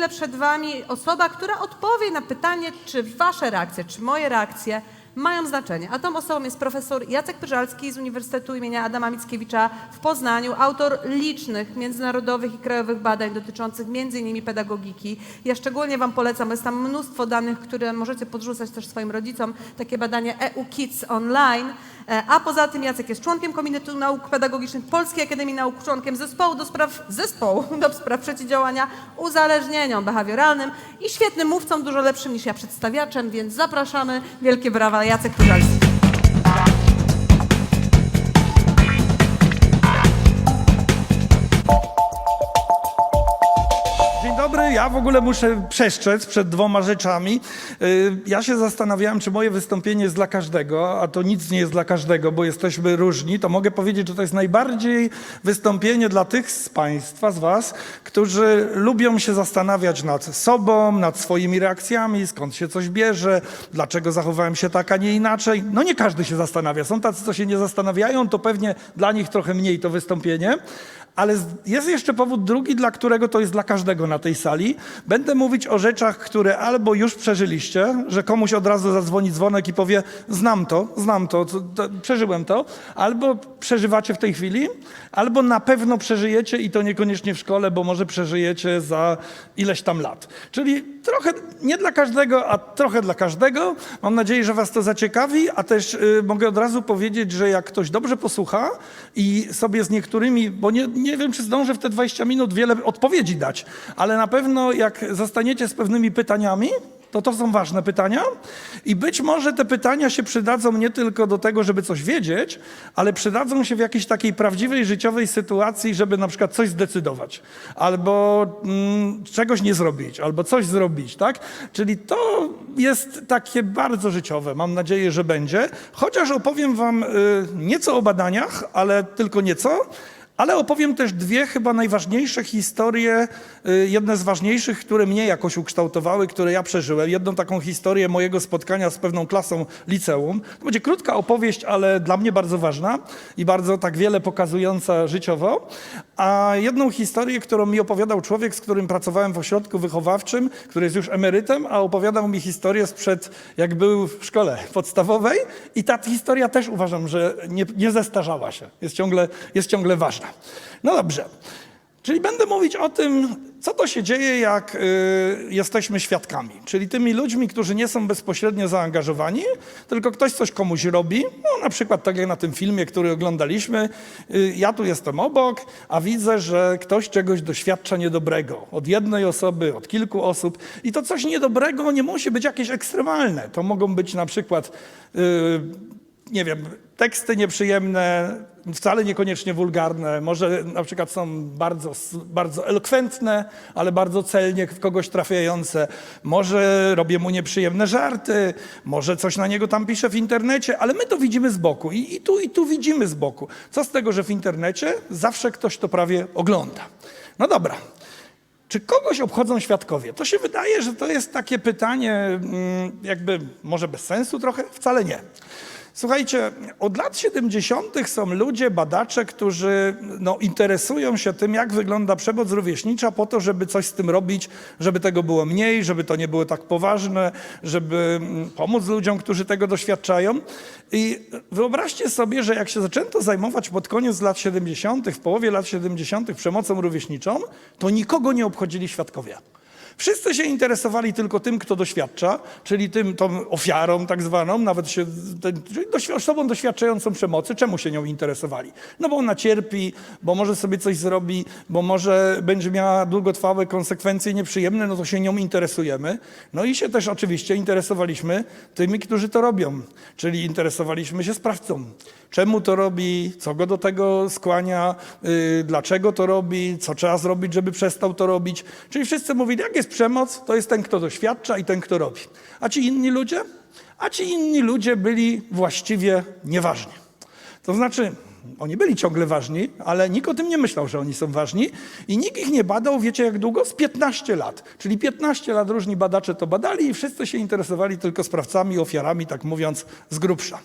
chwilę przed Wami osoba, która odpowie na pytanie, czy Wasze reakcje, czy moje reakcje mają znaczenie. A tą osobą jest profesor Jacek Pyżalski z Uniwersytetu imienia Adama Mickiewicza w Poznaniu, autor licznych międzynarodowych i krajowych badań dotyczących m.in. pedagogiki. Ja szczególnie Wam polecam, jest tam mnóstwo danych, które możecie podrzucać też swoim rodzicom, takie badanie EU Kids Online. E, A poza tym Jacek jest członkiem Komitetu Nauk Pedagogicznych Polskiej Akademii Nauk, członkiem zespołu do spraw, zespołu do spraw przeciwdziałania uzależnieniom behawioralnym i świetnym mówcą, dużo lepszym niż ja przedstawiaczem, więc zapraszamy. Wielkie brawa, Jacek Pyżalski. Ja w ogóle muszę przestrzec przed dwoma rzeczami. Y, Ja się zastanawiałem, czy moje wystąpienie jest dla każdego, a to nic nie jest dla każdego, bo jesteśmy różni. To mogę powiedzieć, że to jest najbardziej wystąpienie dla tych z Państwa, z Was, którzy lubią się zastanawiać nad sobą, nad swoimi reakcjami, skąd się coś bierze, dlaczego zachowałem się tak, a nie inaczej. No nie każdy się zastanawia. Są tacy, co się nie zastanawiają, to pewnie dla nich trochę mniej to wystąpienie. Ale jest jeszcze powód drugi, dla którego to jest dla każdego na tej sali. Będę mówić o rzeczach, które albo już przeżyliście, że komuś od razu zadzwoni dzwonek i powie: Znam to, znam to, to, to przeżyłem to, albo przeżywacie w tej chwili, albo na pewno przeżyjecie i to niekoniecznie w szkole, bo może przeżyjecie za ileś tam lat. Czyli trochę nie dla każdego, a trochę dla każdego. Mam nadzieję, że Was to zaciekawi, a też y, mogę od razu powiedzieć, że jak ktoś dobrze posłucha i sobie z niektórymi, bo nie, nie wiem, czy zdążę w te 20 minut wiele odpowiedzi dać, ale na pewno jak zostaniecie z pewnymi pytaniami, to to są ważne pytania. I być może te pytania się przydadzą nie tylko do tego, żeby coś wiedzieć, ale przydadzą się w jakiejś takiej prawdziwej życiowej sytuacji, żeby na przykład coś zdecydować, albo mm, czegoś nie zrobić, albo coś zrobić, tak? Czyli to jest takie bardzo życiowe, mam nadzieję, że będzie, chociaż opowiem wam y, nieco o badaniach, ale tylko nieco, ale opowiem też dwie chyba najważniejsze historie, y, jedne z ważniejszych, które mnie jakoś ukształtowały, które ja przeżyłem. Jedną taką historię mojego spotkania z pewną klasą liceum. To będzie krótka opowieść, ale dla mnie bardzo ważna i bardzo tak wiele pokazująca życiowo. A jedną historię, którą mi opowiadał człowiek, z którym pracowałem w ośrodku wychowawczym, który jest już emerytem, a opowiadał mi historię sprzed, jak był w szkole podstawowej. I ta historia też uważam, że nie, nie zestarzała się. Jest ciągle, jest ciągle ważna. No dobrze. Czyli będę mówić o tym, co to się dzieje, jak y, jesteśmy świadkami. Czyli tymi ludźmi, którzy nie są bezpośrednio zaangażowani, tylko ktoś coś komuś robi. No, na przykład tak jak na tym filmie, który oglądaliśmy. Y, ja tu jestem obok, a widzę, że ktoś czegoś doświadcza niedobrego. Od jednej osoby, od kilku osób. I to coś niedobrego nie musi być jakieś ekstremalne. To mogą być na przykład... y, nie wiem, teksty nieprzyjemne, wcale niekoniecznie wulgarne, może na przykład są bardzo, bardzo elokwentne, ale bardzo celnie w kogoś trafiające, może robię mu nieprzyjemne żarty, może coś na niego tam piszę w internecie, ale my to widzimy z boku i, i tu i tu widzimy z boku. Co z tego, że w internecie zawsze ktoś to prawie ogląda. No dobra, czy kogoś obchodzą świadkowie? To się wydaje, że to jest takie pytanie, mm, jakby może bez sensu trochę? Wcale nie. Słuchajcie, od lat 70. są ludzie, badacze, którzy no, interesują się tym, jak wygląda przemoc rówieśnicza, po to, żeby coś z tym robić, żeby tego było mniej, żeby to nie było tak poważne, żeby mm, pomóc ludziom, którzy tego doświadczają. I wyobraźcie sobie, że jak się zaczęto zajmować pod koniec lat 70., w połowie lat 70. przemocą rówieśniczą, to nikogo nie obchodzili świadkowie. Wszyscy się interesowali tylko tym, kto doświadcza, czyli tym, tą ofiarą tak zwaną, nawet się, czyli osobą doświadczającą przemocy. Czemu się nią interesowali? No bo ona cierpi, bo może sobie coś zrobi, bo może będzie miała długotrwałe konsekwencje nieprzyjemne, no to się nią interesujemy. No i się też oczywiście interesowaliśmy tymi, którzy to robią, czyli interesowaliśmy się sprawcą. Czemu to robi, co go do tego skłania, yy, dlaczego to robi, co trzeba zrobić, żeby przestał to robić. Czyli wszyscy mówili, jak jest przemoc, to jest ten, kto doświadcza i ten, kto robi. A ci inni ludzie? A ci inni ludzie byli właściwie nieważni. To znaczy, oni byli ciągle ważni, ale nikt o tym nie myślał, że oni są ważni i nikt ich nie badał, wiecie jak długo? Z 15 lat. Czyli 15 lat różni badacze to badali i wszyscy się interesowali tylko sprawcami, ofiarami, tak mówiąc z grubsza.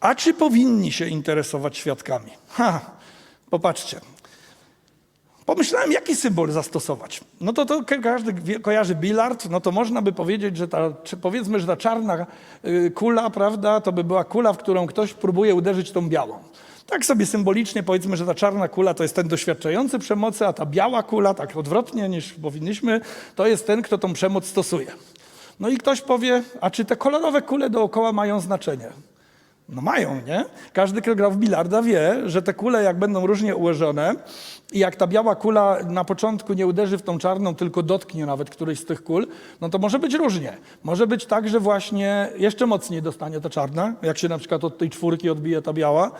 A czy powinni się interesować świadkami? Ha, popatrzcie. Pomyślałem, jaki symbol zastosować. No to, to ka- każdy kojarzy bilard, no to można by powiedzieć, że ta, powiedzmy, że ta czarna y, kula, prawda, to by była kula, w którą ktoś próbuje uderzyć tą białą. Tak sobie symbolicznie powiedzmy, że ta czarna kula to jest ten doświadczający przemocy, a ta biała kula, tak odwrotnie niż powinniśmy, to jest ten, kto tą przemoc stosuje. No i ktoś powie, a czy te kolorowe kule dookoła mają znaczenie? No mają, nie? Każdy, kto grał w bilarda wie, że te kule jak będą różnie ułożone i jak ta biała kula na początku nie uderzy w tą czarną, tylko dotknie nawet którejś z tych kul, no to może być różnie. Może być tak, że właśnie jeszcze mocniej dostanie ta czarna, jak się na przykład od tej czwórki odbije ta biała,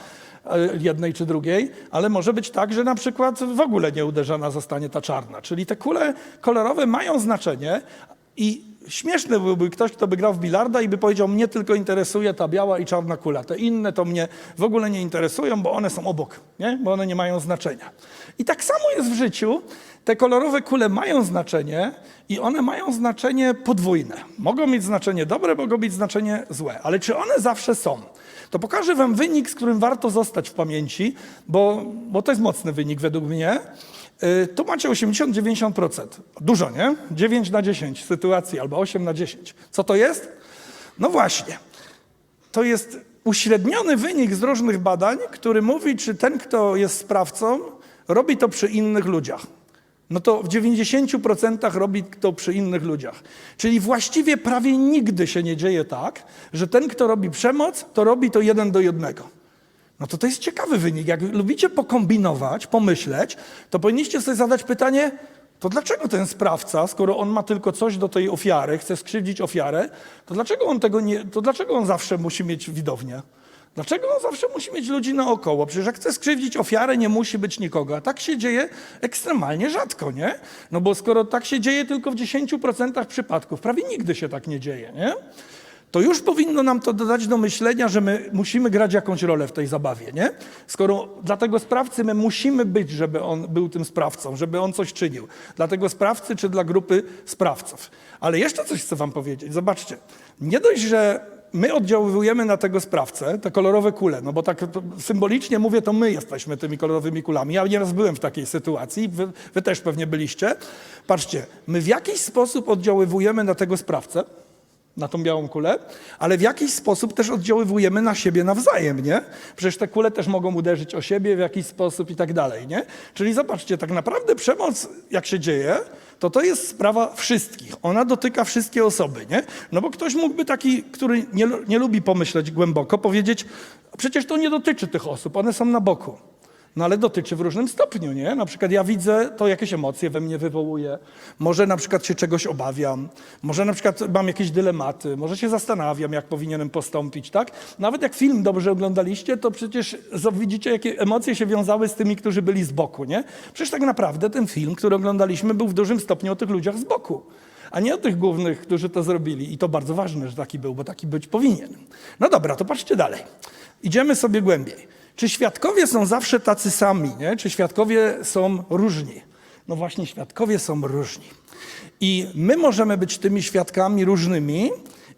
e, jednej czy drugiej, ale może być tak, że na przykład w ogóle nie uderzona zostanie ta czarna. Czyli te kule kolorowe mają znaczenie i Śmieszny byłby ktoś, kto by grał w bilarda i by powiedział, mnie tylko interesuje ta biała i czarna kula. Te inne to mnie w ogóle nie interesują, bo one są obok, nie? bo one nie mają znaczenia. I tak samo jest w życiu. Te kolorowe kule mają znaczenie i one mają znaczenie podwójne. Mogą mieć znaczenie dobre, mogą mieć znaczenie złe. Ale czy one zawsze są? To pokażę wam wynik, z którym warto zostać w pamięci, bo, bo to jest mocny wynik według mnie. Y, Tu macie 80-90%. Dużo, nie? 9 na 10 sytuacji albo 8 na 10. Co to jest? No właśnie. To jest uśredniony wynik z różnych badań, który mówi, czy ten, kto jest sprawcą, robi to przy innych ludziach. No to w 90% robi to przy innych ludziach. Czyli właściwie prawie nigdy się nie dzieje tak, że ten, kto robi przemoc, to robi to jeden do jednego. No to to jest ciekawy wynik. Jak lubicie pokombinować, pomyśleć, to powinniście sobie zadać pytanie, to dlaczego ten sprawca, skoro on ma tylko coś do tej ofiary, chce skrzywdzić ofiarę, to dlaczego on tego nie, to dlaczego on zawsze musi mieć widownię? Dlaczego on zawsze musi mieć ludzi naokoło? Przecież jak chce skrzywdzić ofiarę, nie musi być nikogo. A tak się dzieje ekstremalnie rzadko, nie? No bo skoro tak się dzieje tylko w 10% przypadków, prawie nigdy się tak nie dzieje, nie? to już powinno nam to dodać do myślenia, że my musimy grać jakąś rolę w tej zabawie, nie? Skoro dla tego sprawcy my musimy być, żeby on był tym sprawcą, żeby on coś czynił. Dla tego sprawcy czy dla grupy sprawców. Ale jeszcze coś chcę wam powiedzieć. Zobaczcie. Nie dość, że my oddziaływujemy na tego sprawcę, te kolorowe kule, no bo tak symbolicznie mówię, to my jesteśmy tymi kolorowymi kulami. Ja nieraz byłem w takiej sytuacji, wy, wy też pewnie byliście. Patrzcie, my w jakiś sposób oddziaływujemy na tego sprawcę, na tą białą kulę, ale w jakiś sposób też oddziaływujemy na siebie nawzajem, nie? Przecież te kule też mogą uderzyć o siebie w jakiś sposób i tak dalej, nie? Czyli zobaczcie, tak naprawdę przemoc, jak się dzieje, to to jest sprawa wszystkich. Ona dotyka wszystkie osoby, nie? No bo ktoś mógłby taki, który nie, nie lubi pomyśleć głęboko, powiedzieć, przecież to nie dotyczy tych osób, one są na boku. No ale dotyczy w różnym stopniu, nie? Na przykład ja widzę, to jakieś emocje we mnie wywołuje. Może na przykład się czegoś obawiam. Może na przykład mam jakieś dylematy. Może się zastanawiam, jak powinienem postąpić, tak? Nawet jak film dobrze oglądaliście, to przecież widzicie, jakie emocje się wiązały z tymi, którzy byli z boku, nie? Przecież tak naprawdę ten film, który oglądaliśmy, był w dużym stopniu o tych ludziach z boku. A nie o tych głównych, którzy to zrobili. I to bardzo ważne, że taki był, bo taki być powinien. No dobra, to patrzcie dalej. Idziemy sobie głębiej. Czy świadkowie są zawsze tacy sami, nie? Czy świadkowie są różni? No właśnie, świadkowie są różni. I my możemy być tymi świadkami różnymi,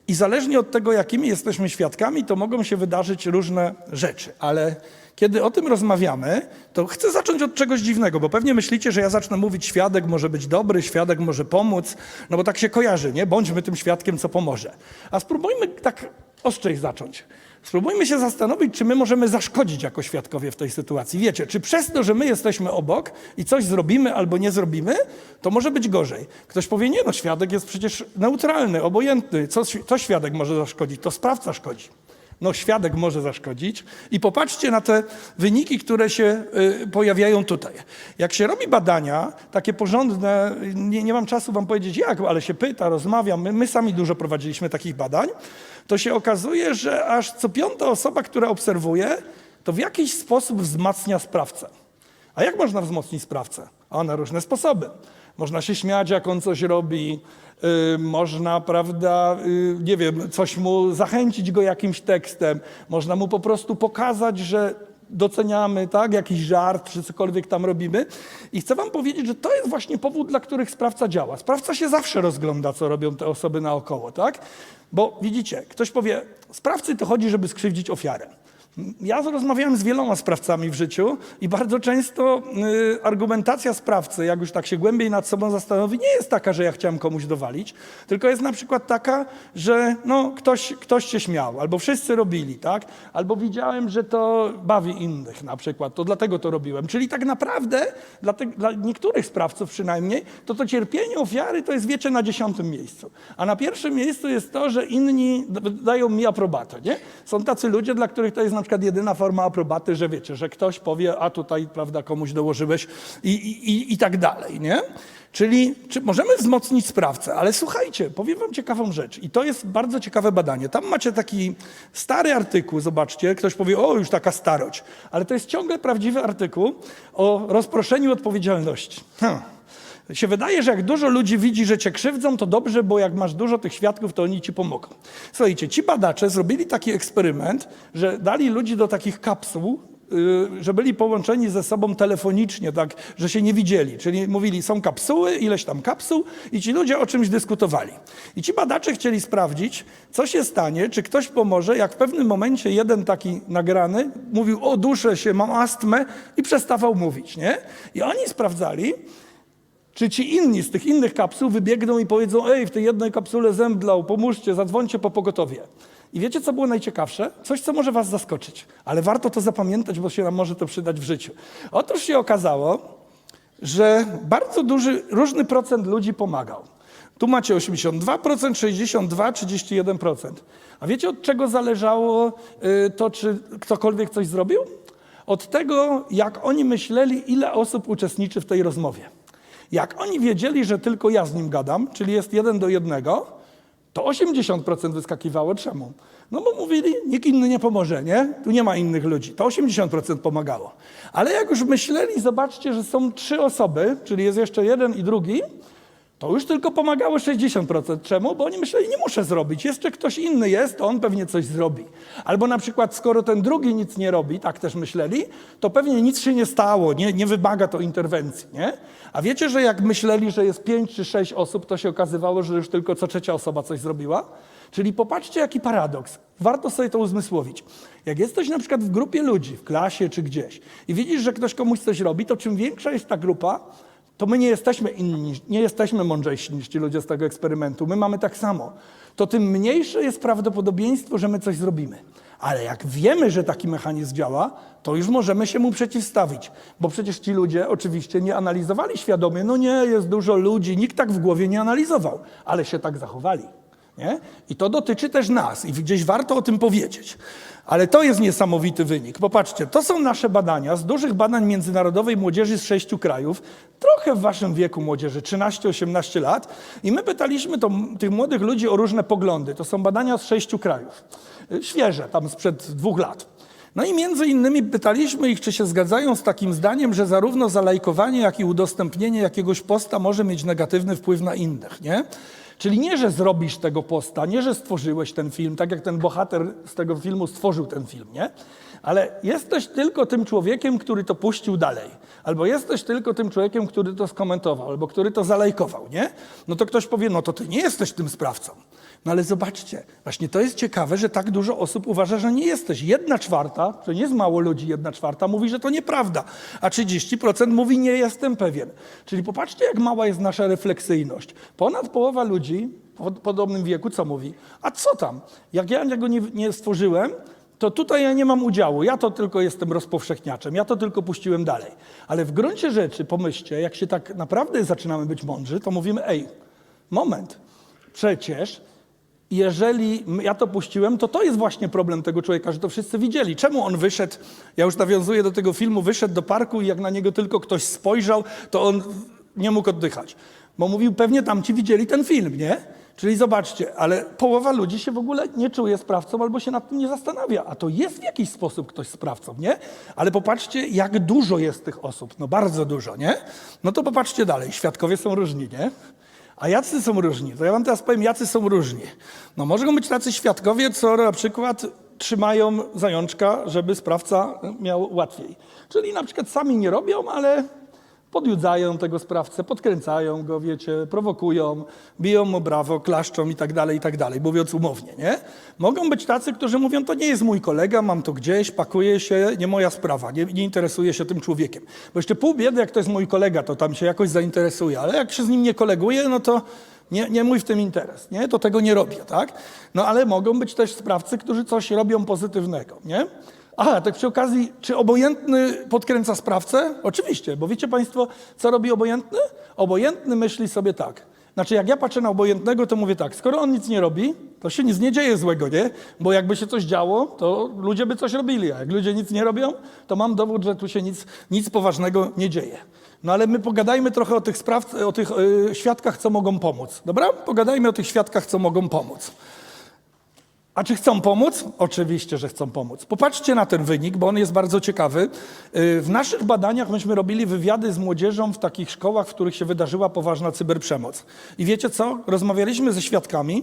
i zależnie od tego, jakimi jesteśmy świadkami, to mogą się wydarzyć różne rzeczy. Ale kiedy o tym rozmawiamy, to chcę zacząć od czegoś dziwnego, bo pewnie myślicie, że ja zacznę mówić, świadek może być dobry, świadek może pomóc, no bo tak się kojarzy, nie? Bądźmy tym świadkiem, co pomoże. A spróbujmy tak ostrzej zacząć. Spróbujmy się zastanowić, czy my możemy zaszkodzić jako świadkowie w tej sytuacji. Wiecie, czy przez to, że my jesteśmy obok i coś zrobimy albo nie zrobimy, to może być gorzej. Ktoś powie, nie no, świadek jest przecież neutralny, obojętny. Co, co świadek może zaszkodzić? To sprawca szkodzi. No, świadek może zaszkodzić. I popatrzcie na te wyniki, które się y, pojawiają tutaj. Jak się robi badania, takie porządne, nie, nie mam czasu wam powiedzieć jak, ale się pyta, rozmawia, my, my sami dużo prowadziliśmy takich badań, to się okazuje, że aż co piąta osoba, która obserwuje, to w jakiś sposób wzmacnia sprawcę. A jak można wzmocnić sprawcę? A na różne sposoby. Można się śmiać, jak on coś robi, y, można, prawda, y, nie wiem, coś mu zachęcić go jakimś tekstem, można mu po prostu pokazać, że doceniamy, tak, jakiś żart, czy cokolwiek tam robimy. I chcę wam powiedzieć, że to jest właśnie powód, dla których sprawca działa. Sprawca się zawsze rozgląda, co robią te osoby naokoło, tak? Bo widzicie, ktoś powie, sprawcy to chodzi, żeby skrzywdzić ofiarę. Ja rozmawiałem z wieloma sprawcami w życiu i bardzo często y, argumentacja sprawcy, jak już tak się głębiej nad sobą zastanowi, nie jest taka, że ja chciałem komuś dowalić, tylko jest na przykład taka, że no, ktoś, ktoś się śmiał, albo wszyscy robili, tak? Albo widziałem, że to bawi innych na przykład, to dlatego to robiłem. Czyli tak naprawdę dla, te, dla niektórych sprawców przynajmniej, to to cierpienie ofiary to jest, wiecie, na dziesiątym miejscu. A na pierwszym miejscu jest to, że inni dają mi aprobatę, nie? Są tacy ludzie, dla których to jest na przykład jedyna forma aprobaty, że wiecie, że ktoś powie, a tutaj, prawda, komuś dołożyłeś i, i, i, i tak dalej, nie? Czyli czy możemy wzmocnić sprawcę, ale słuchajcie, powiem wam ciekawą rzecz i to jest bardzo ciekawe badanie. Tam macie taki stary artykuł, zobaczcie, ktoś powie, o już taka starość, ale to jest ciągle prawdziwy artykuł o rozproszeniu odpowiedzialności. Hmm się wydaje, że jak dużo ludzi widzi, że cię krzywdzą, to dobrze, bo jak masz dużo tych świadków, to oni ci pomogą. Słuchajcie, ci badacze zrobili taki eksperyment, że dali ludzi do takich kapsuł, y, że byli połączeni ze sobą telefonicznie, tak, że się nie widzieli. Czyli mówili, są kapsuły, ileś tam kapsuł i ci ludzie o czymś dyskutowali. I ci badacze chcieli sprawdzić, co się stanie, czy ktoś pomoże, jak w pewnym momencie jeden taki nagrany mówił, o duszę się, mam astmę i przestawał mówić, nie? I oni sprawdzali, czy ci inni z tych innych kapsuł wybiegną i powiedzą, ej, w tej jednej kapsule zemdlał, pomóżcie, zadzwońcie po pogotowie. I wiecie, co było najciekawsze? Coś, co może was zaskoczyć, ale warto to zapamiętać, bo się nam może to przydać w życiu. Otóż się okazało, że bardzo duży, różny procent ludzi pomagał. Tu macie 82%, 62, 31%. A wiecie, od czego zależało y, to, czy ktokolwiek coś zrobił? Od tego, jak oni myśleli, ile osób uczestniczy w tej rozmowie. Jak oni wiedzieli, że tylko ja z nim gadam, czyli jest jeden do jednego, to 80% wyskakiwało. Czemu? No bo mówili, nikt inny nie pomoże, nie? Tu nie ma innych ludzi. To 80% pomagało. Ale jak już myśleli, zobaczcie, że są trzy osoby, czyli jest jeszcze jeden i drugi, to już tylko pomagało 60%. Czemu? Bo oni myśleli, nie muszę zrobić. Jeszcze ktoś inny jest, to on pewnie coś zrobi. Albo na przykład, skoro ten drugi nic nie robi, tak też myśleli, to pewnie nic się nie stało, nie, nie wymaga to interwencji. Nie? A wiecie, że jak myśleli, że jest pięć czy sześć osób, to się okazywało, że już tylko co trzecia osoba coś zrobiła? Czyli popatrzcie, jaki paradoks. Warto sobie to uzmysłowić. Jak jesteś na przykład w grupie ludzi, w klasie czy gdzieś i widzisz, że ktoś komuś coś robi, to czym większa jest ta grupa, to my nie jesteśmy inni, nie jesteśmy mądrzejsi niż ci ludzie z tego eksperymentu. My mamy tak samo. To tym mniejsze jest prawdopodobieństwo, że my coś zrobimy. Ale jak wiemy, że taki mechanizm działa, to już możemy się mu przeciwstawić. Bo przecież ci ludzie oczywiście nie analizowali świadomie, no nie, jest dużo ludzi, nikt tak w głowie nie analizował, ale się tak zachowali. Nie? I to dotyczy też nas i gdzieś warto o tym powiedzieć. Ale to jest niesamowity wynik. Popatrzcie, to są nasze badania z dużych badań międzynarodowej młodzieży z sześciu krajów, trochę w waszym wieku młodzieży, 13-18 lat. I my pytaliśmy to, tych młodych ludzi o różne poglądy. To są badania z sześciu krajów. Y, Świeże, tam sprzed dwóch lat. No i między innymi pytaliśmy ich, czy się zgadzają z takim zdaniem, że zarówno zalajkowanie, jak i udostępnienie jakiegoś posta może mieć negatywny wpływ na innych, nie? Czyli nie, że zrobisz tego posta, nie, że stworzyłeś ten film, tak jak ten bohater z tego filmu stworzył ten film, nie? Ale jesteś tylko tym człowiekiem, który to puścił dalej. Albo jesteś tylko tym człowiekiem, który to skomentował, albo który to zalajkował, nie? No to ktoś powie, no to ty nie jesteś tym sprawcą. No ale zobaczcie, właśnie to jest ciekawe, że tak dużo osób uważa, że nie jesteś. Jedna czwarta, to nie jest mało ludzi, jedna czwarta mówi, że to nieprawda, a 30% mówi, nie jestem pewien. Czyli popatrzcie, jak mała jest nasza refleksyjność. Ponad połowa ludzi w podobnym wieku co mówi? A co tam? Jak ja tego nie, nie stworzyłem, to tutaj ja nie mam udziału. Ja to tylko jestem rozpowszechniaczem, ja to tylko puściłem dalej. Ale w gruncie rzeczy, pomyślcie, jak się tak naprawdę zaczynamy być mądrzy, to mówimy, ej, moment, przecież jeżeli ja to puściłem, to to jest właśnie problem tego człowieka, że to wszyscy widzieli. Czemu on wyszedł, ja już nawiązuję do tego filmu, wyszedł do parku i jak na niego tylko ktoś spojrzał, to on nie mógł oddychać. Bo mówił, pewnie tamci widzieli ten film, nie? Czyli zobaczcie, ale połowa ludzi się w ogóle nie czuje sprawcą albo się nad tym nie zastanawia. A to jest w jakiś sposób ktoś sprawcą, nie? Ale popatrzcie, jak dużo jest tych osób. No bardzo dużo, nie? No to popatrzcie dalej. Świadkowie są różni, nie? A jacy są różni? To ja wam teraz powiem, jacy są różni. No mogą być tacy świadkowie, co na przykład trzymają zajączka, żeby sprawca miał łatwiej. Czyli na przykład sami nie robią, ale podjudzają tego sprawcę, podkręcają go, wiecie, prowokują, biją mu brawo, klaszczą i tak dalej, i tak dalej, mówiąc umownie, nie? Mogą być tacy, którzy mówią, to nie jest mój kolega, mam to gdzieś, pakuję się, nie moja sprawa, nie, nie interesuję się tym człowiekiem. Bo jeszcze pół biedy, jak to jest mój kolega, to tam się jakoś zainteresuje, ale jak się z nim nie koleguje, no to nie, nie mój w tym interes, nie? To tego nie robię, tak? No ale mogą być też sprawcy, którzy coś robią pozytywnego, nie? Aha, tak przy okazji, czy obojętny podkręca sprawcę? Oczywiście, bo wiecie Państwo, co robi obojętny? Obojętny myśli sobie tak. Znaczy, jak ja patrzę na obojętnego, to mówię tak, skoro on nic nie robi, to się nic nie dzieje złego, nie? Bo jakby się coś działo, to ludzie by coś robili, a jak ludzie nic nie robią, to mam dowód, że tu się nic, nic poważnego nie dzieje. No ale my pogadajmy trochę o tych spraw, o tych y, świadkach, co mogą pomóc, dobra? Pogadajmy o tych świadkach, co mogą pomóc. A czy chcą pomóc? Oczywiście, że chcą pomóc. Popatrzcie na ten wynik, bo on jest bardzo ciekawy. Yy, W naszych badaniach myśmy robili wywiady z młodzieżą w takich szkołach, w których się wydarzyła poważna cyberprzemoc. I wiecie co? Rozmawialiśmy ze świadkami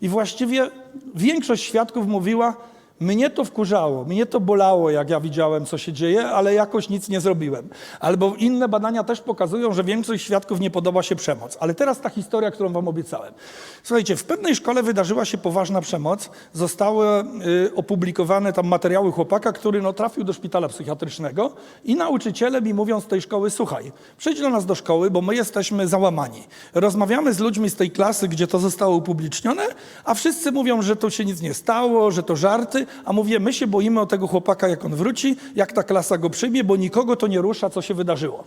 i właściwie większość świadków mówiła, mnie to wkurzało, mnie to bolało, jak ja widziałem, co się dzieje, ale jakoś nic nie zrobiłem. Albo inne badania też pokazują, że większość świadków nie podoba się przemoc. Ale teraz ta historia, którą wam obiecałem. Słuchajcie, w pewnej szkole wydarzyła się poważna przemoc. Zostały y, opublikowane tam materiały chłopaka, który no, trafił do szpitala psychiatrycznego i nauczyciele mi mówią z tej szkoły, słuchaj, przyjdź do nas do szkoły, bo my jesteśmy załamani. Rozmawiamy z ludźmi z tej klasy, gdzie to zostało upublicznione, a wszyscy mówią, że to się nic nie stało, że to żarty, a mówię, my się boimy o tego chłopaka, jak on wróci, jak ta klasa go przyjmie, bo nikogo to nie rusza, co się wydarzyło.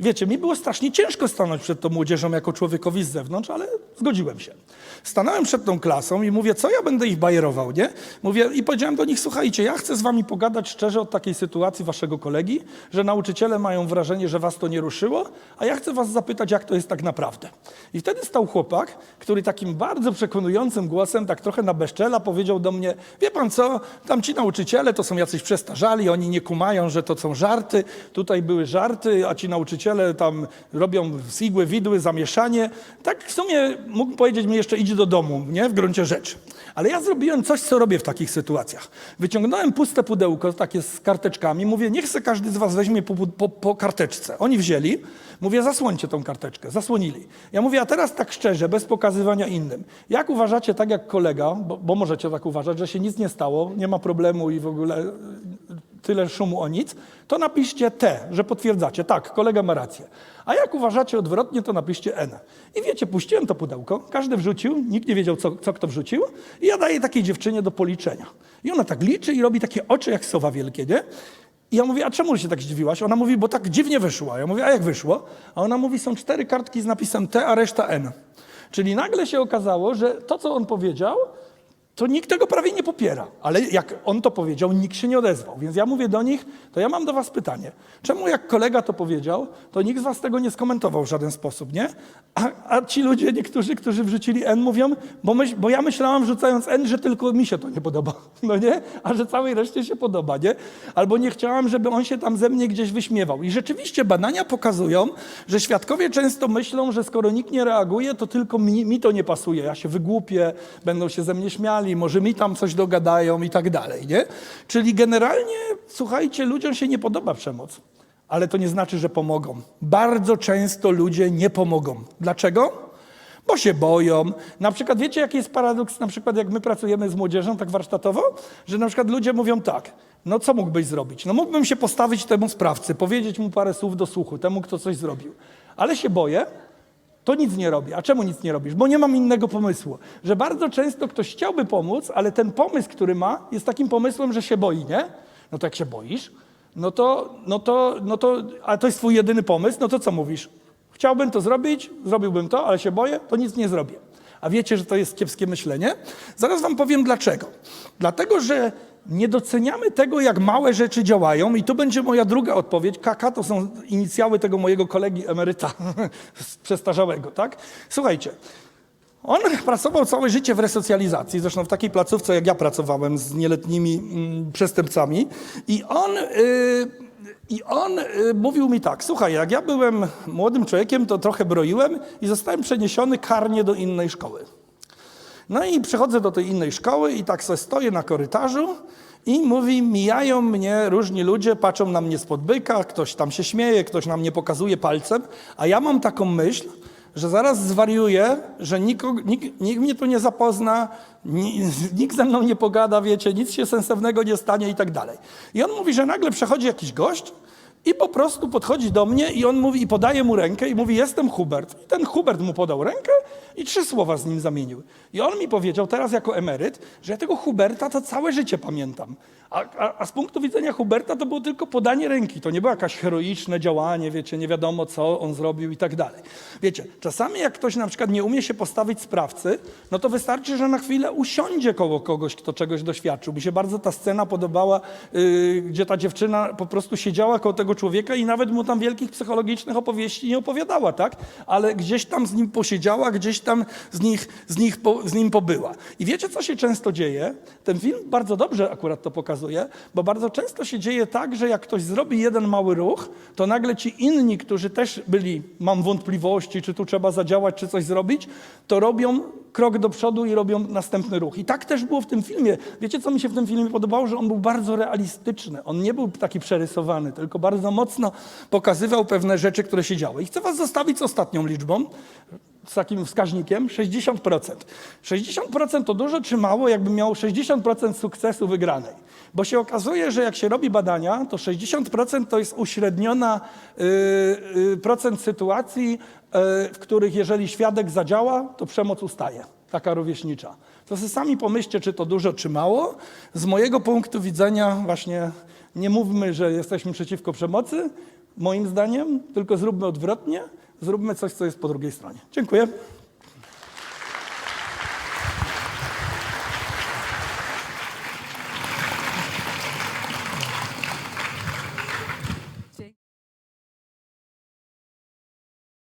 Wiecie, mi było strasznie ciężko stanąć przed tą młodzieżą jako człowiekowi z zewnątrz, ale zgodziłem się. Stanąłem przed tą klasą i mówię, co ja będę ich bajerował, nie? Mówię i powiedziałem do nich, słuchajcie, ja chcę z wami pogadać szczerze od takiej sytuacji waszego kolegi, że nauczyciele mają wrażenie, że was to nie ruszyło, a ja chcę was zapytać, jak to jest tak naprawdę. I wtedy stał chłopak, który takim bardzo przekonującym głosem, tak trochę na bezczela, powiedział do mnie, wie pan co, tam ci nauczyciele to są jacyś przestarzali, oni nie kumają, że to są żarty, tutaj były żarty, a ci nauczyciele tam robią z igły widły zamieszanie. Tak w sumie mógł powiedzieć mi jeszcze idź do domu, nie, w gruncie rzeczy. Ale ja zrobiłem coś, co robię w takich sytuacjach. Wyciągnąłem puste pudełko, takie z karteczkami, mówię, niech se każdy z was weźmie po, po, po karteczce. Oni wzięli, mówię, zasłońcie tą karteczkę, zasłonili. Ja mówię, a teraz tak szczerze, bez pokazywania innym. Jak uważacie, tak jak kolega, bo, bo możecie tak uważać, że się nic nie stało, nie ma problemu i w ogóle tyle szumu o nic, to napiszcie T, że potwierdzacie. Tak, kolega ma rację. A jak uważacie odwrotnie, to napiszcie N. I wiecie, puściłem to pudełko, każdy wrzucił, nikt nie wiedział, co, co kto wrzucił i ja daję takiej dziewczynie do policzenia. I ona tak liczy i robi takie oczy jak sowa wielkie, nie? I ja mówię, a czemu się tak zdziwiłaś? Ona mówi, bo tak dziwnie wyszło. Ja mówię, a jak wyszło? A ona mówi, są cztery kartki z napisem T, a reszta N. Czyli nagle się okazało, że to, co on powiedział, to nikt tego prawie nie popiera. Ale jak on to powiedział, nikt się nie odezwał. Więc ja mówię do nich, to ja mam do was pytanie. Czemu jak kolega to powiedział, to nikt z was tego nie skomentował w żaden sposób, nie? A, a ci ludzie, niektórzy, którzy wrzucili N, mówią, bo, myśl, bo ja myślałam wrzucając N, że tylko mi się to nie podoba, no nie? A że całej reszcie się podoba, nie? Albo nie chciałam, żeby on się tam ze mnie gdzieś wyśmiewał. I rzeczywiście badania pokazują, że świadkowie często myślą, że skoro nikt nie reaguje, to tylko mi, mi to nie pasuje. Ja się wygłupię, będą się ze mnie śmiali, może mi tam coś dogadają i tak dalej, nie? Czyli generalnie, słuchajcie, ludziom się nie podoba przemoc, ale to nie znaczy, że pomogą. Bardzo często ludzie nie pomogą. Dlaczego? Bo się boją. Na przykład wiecie, jaki jest paradoks, na przykład jak my pracujemy z młodzieżą tak warsztatowo, że na przykład ludzie mówią tak, no co mógłbyś zrobić? No mógłbym się postawić temu sprawcy, powiedzieć mu parę słów do słuchu, temu, kto coś zrobił. Ale się boję, to nic nie robię. A czemu nic nie robisz? Bo nie mam innego pomysłu. Że bardzo często ktoś chciałby pomóc, ale ten pomysł, który ma, jest takim pomysłem, że się boi, nie? No to jak się boisz, no to, no to, no to, a to jest twój jedyny pomysł, no to co mówisz? Chciałbym to zrobić, zrobiłbym to, ale się boję, to nic nie zrobię. A wiecie, że to jest kiepskie myślenie? Zaraz wam powiem dlaczego. Dlatego, że nie doceniamy tego, jak małe rzeczy działają i to będzie moja druga odpowiedź. KK to są inicjały tego mojego kolegi emeryta przestarzałego, tak? Słuchajcie, on pracował całe życie w resocjalizacji, zresztą w takiej placówce, jak ja pracowałem z nieletnimi mm, przestępcami i on... Yy, i on y, mówił mi tak, słuchaj, jak ja byłem młodym człowiekiem, to trochę broiłem i zostałem przeniesiony karnie do innej szkoły. No i przychodzę do tej innej szkoły i tak sobie stoję na korytarzu I mówi, mijają mnie różni ludzie, patrzą na mnie spod byka, ktoś tam się śmieje, ktoś na mnie pokazuje palcem, a ja mam taką myśl, że zaraz zwariuję, że nikogo, nikt, nikt mnie tu nie zapozna, ni, nikt ze mną nie pogada, wiecie, nic się sensownego nie stanie i tak dalej. I on mówi, że nagle przechodzi jakiś gość i po prostu podchodzi do mnie i on mówi, i podaje mu rękę i mówi, jestem Hubert. I ten Hubert mu podał rękę i trzy słowa z nim zamienił. I on mi powiedział teraz jako emeryt, że ja tego Huberta to całe życie pamiętam. A, a, a z punktu widzenia Huberta to było tylko podanie ręki. To nie było jakieś heroiczne działanie, wiecie, nie wiadomo co on zrobił i tak dalej. Wiecie, czasami jak ktoś na przykład nie umie się postawić sprawcy, no to wystarczy, że na chwilę usiądzie koło kogoś, kto czegoś doświadczył. Mi się bardzo ta scena podobała, yy, gdzie ta dziewczyna po prostu siedziała koło tego człowieka i nawet mu tam wielkich psychologicznych opowieści nie opowiadała, tak? Ale gdzieś tam z nim posiedziała, gdzieś tam z, nich, z, nich po, z nim pobyła. I wiecie, co się często dzieje? Ten film bardzo dobrze akurat to pokazuje, bo bardzo często się dzieje tak, że jak ktoś zrobi jeden mały ruch, to nagle ci inni, którzy też byli, mam wątpliwości, czy tu trzeba zadziałać, czy coś zrobić, to robią krok do przodu i robią następny ruch. I tak też było w tym filmie. Wiecie, co mi się w tym filmie podobało? Że on był bardzo realistyczny. On nie był taki przerysowany, tylko bardzo mocno pokazywał pewne rzeczy, które się działy. I chcę was zostawić z ostatnią liczbą, z takim wskaźnikiem 60%. 60% to dużo czy mało, jakby miał 60% sukcesu wygranej. Bo się okazuje, że jak się robi badania, to 60% to jest uśredniona y, y, procent sytuacji, y, w których jeżeli świadek zadziała, to przemoc ustaje. Taka rówieśnicza. To sobie sami pomyślcie, czy to dużo, czy mało. Z mojego punktu widzenia właśnie nie mówmy, że jesteśmy przeciwko przemocy, moim zdaniem, tylko zróbmy odwrotnie. Zróbmy coś, co jest po drugiej stronie. Dziękuję.